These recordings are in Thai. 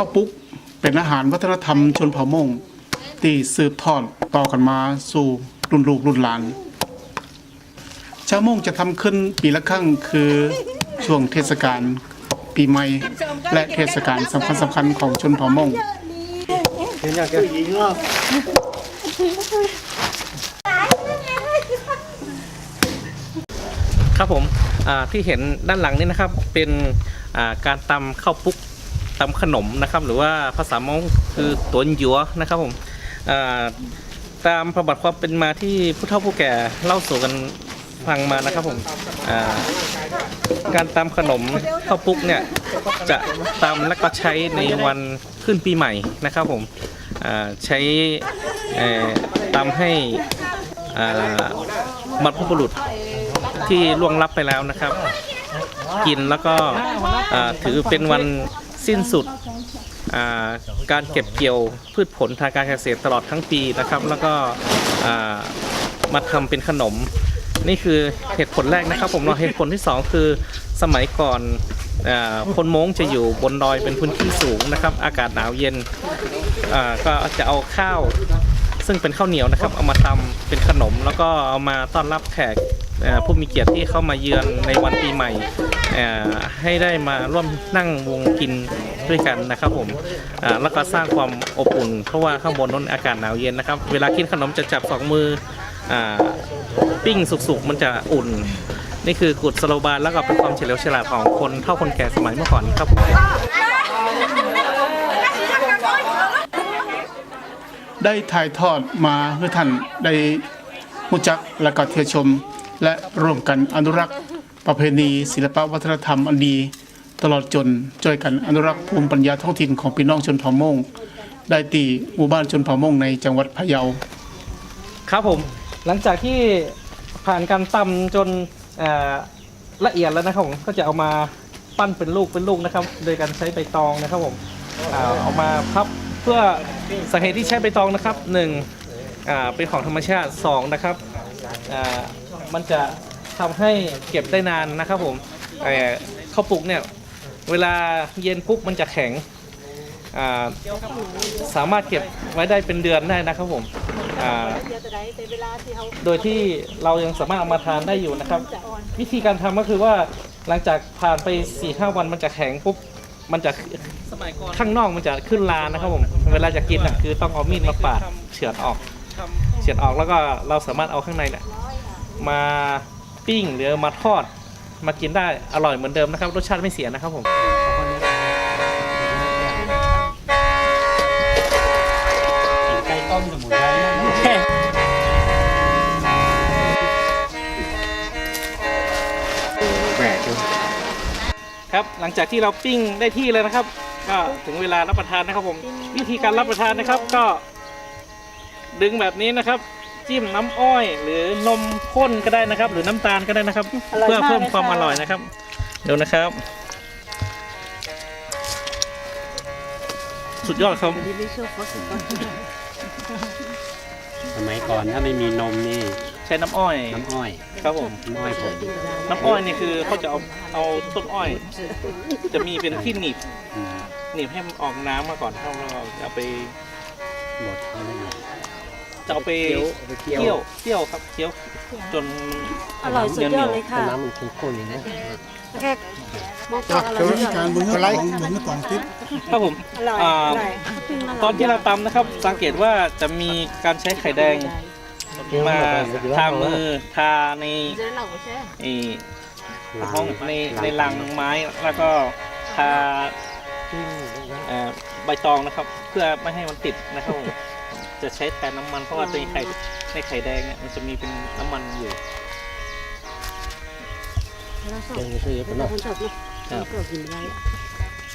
ข้าวปุ๊กเป็นอาหารวัฒนธรรมชนเผ่ามงที่สืบทอดต่อกันมาสู่รุ่นลูกรุ่นหลาน ชาวมงจะทำขึ้นปีละครั้งคือช่วงเทศกาลปีใหม่ และเทศกาลสำคัญสำคัญๆของชนเผ่ามงครับผมที่เห็นด้านหลังนี่นะครับเป็นการตำข้าวปุ๊ก ตำขนมนะครับ หรือว่าภาษามงคือตัวหยัวนะครับผมตามประวัติความเป็นมาที่ผู้เฒ่าผู้แก่เล่าสู่กันฟังมานะครับผมการตำขนมข้าวปุ๊กเนี่ยจะตำและก็ใช้ในวันขึ้นปีใหม่นะครับผมใช้เอ่อตำให้บรรพบุรุษที่ล่วงลับไปแล้วนะครับ กินแล้วก็ถือเป็นวัน สิ้นสุดการเก็บเกี่ยวพืชผลทางการเกษตรตลอดทั้งปีนะครับ แล้วก็มาทำเป็นขนม นี่คือเหตุผลแรกนะครับผมเนาเหตุผลที่สองคือสมัยก่อนอคนม้งจะอยู่บนดอยเป็นพื้นที่สูงนะครับ อากาศหนาวเย็นก็จะเอาข้าว ซึ่งเป็นข้าวเหนียวนะครับ เอามาตำเป็นขนมแล้วก็เอามาต้อนรับแขก ผู้มีเกียรติที่เข้ามาเยือนในวันปีใหม่ ให้ได้มาร่วมนั่งวงกินด้วยกันนะครับผมแล้วก็สร้างความอบอุ่น เพราะว่าข้างบนนั้นอากาศหนาวเย็นนะครับ เวลากินขนมจะจับสองมืออปิ้งสุกๆ มันจะอุ่น นี่คือกุศโลบายแล้วก็เป็นความเฉลียวฉลาดของคนเท่าคนแก่สมัยเมื่อก่อนครับผมได้ถ่ายทอดมาเพื่อท่านได้รู้จักและก็เที่ยวชม และร่วมกันอนุรักษ์ประเพณี ศิลปวัฒนธรรมอันดี ตลอดจนช่วยกันอนุรักษ์ภูมิปัญญาท้องถิ่นของพี่น้องชนเผ่ามงได้ตีหมู่บ้านชนเผ่ามงในจังหวัดพะเยา ครับผมหลังจากที่ผ่านการตำจนเอ่อละเอียดแล้วนะครับผมก็จะเอามาปั้นเป็นลูกเป็นลูกนะครับ โดยการใช้ใบตองนะครับผมอ่าเอามาพับเพื่อสาเหตุที่ใช้ใบตองนะครับหนึ่งอ่าเป็นของธรรมชาติสองนะครับอ่า มันจะทำให้เก็บได้นานนะครับผมเอ่อข้าวปลุกเนี่ยเวลาเย็นปุ๊บมันจะแข็งอ่าสามารถเก็บไว้ได้เป็นเดือนได้นะครับผมอ่าโดยที่เรายังสามารถเอามาทานได้อยู่นะครับ วิธีการทำก็คือว่าหลังจากผ่านไป4ี่ห้าวันมันจะแข็งปุ๊บมันจะข้างนอกมันจะขึ้นลานะครับผมเวลาจะกินน่ะคือต้องเอามีดมาปาดเฉือนออกเฉือนออกแล้วก็เราสามารถเอาข้างในเนี่ย มาปิ้งหรือมาทอด มากินได้อร่อยเหมือนเดิมนะครับ รสชาติไม่เสียนะครับผมไก่ต้มสมุนไพรแหวกครับหลังจากที่เราปิ้งได้ที่เลยนะครับ ก็ถึงเวลารับประทานนะครับผม วิธีการรับประทานนะครับก็ดึงแบบนี้นะครับ จิ้มน้ำอ้อย หรือนมข้นก็ได้นะครับ หรือน้ำตาลก็ได้นะครับ อร่อยเพื่อมากเพิ่มเลยความค่ะอร่อยนะครับเดี๋ยวนะครับ สุดยอดครับสมัยก่อนถ้าไม่มีนมนี่ใช้น้ำอ้อยน้ำอ้อยครับผม น้ำอ้อยผมน้ำอ้อยนี่คือเขาจะเอาเอาต้นอ้อย จะมีเป็นที่หนีบอืมหนีบให้มันออกน้ำมาก่อนแล้วเราจะเอาไปบดให้มันหน่อย จะเอาไปไปเคี่ยวเคี่ยวครับเคี่ยวจนอร่อยสุดยอดเลยค่ะน้ำมันข้นๆอย่างนี้แค่มองก่อนอร่อยสุดยอดการบุญของบุญของทิพย์ครับผมอร่อยอ่าอร่อยตอนที่เราตำนะครับ สังเกตว่าจะมีการใช้ไข่แดงมาทามือทาในไอ้ห้องในในรังไม้แล้วก็ทาเอ่อใบตองนะครับ เพื่อไม่ให้มันติดนะครับผม จะใช้แทนน้ำมันเพราะว่าในไข่ในไข่แดงเนี่ยมันจะมีเป็นน้ำมันอยู่คนชอบเนาะครับก็กินอะไรอะ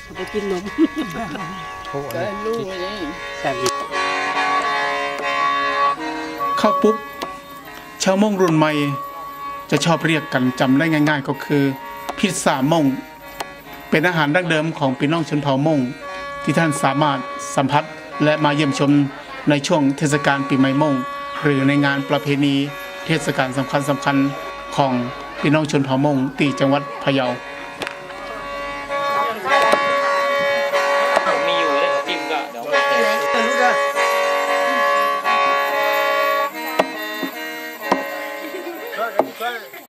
เอาไปกินนมแซ่บอีกข้าวปุ๊กชาวมงรุ่นใหม่ จะชอบเรียกกันจำได้ง่าย ๆ ก็คือพิซซ่ามงเป็นอาหารดั้งเดิมของพี่น้องชนเผ่ามงที่ท่านสามารถสัมผัสและมาเยี่ยมชม ในช่วงเทศกาลปีใหม่มงหรือในงานประเพณีเทศกาลสำคัญสำคัญๆของพี่น้องชนเผ่ามงที่จังหวัดพะเยา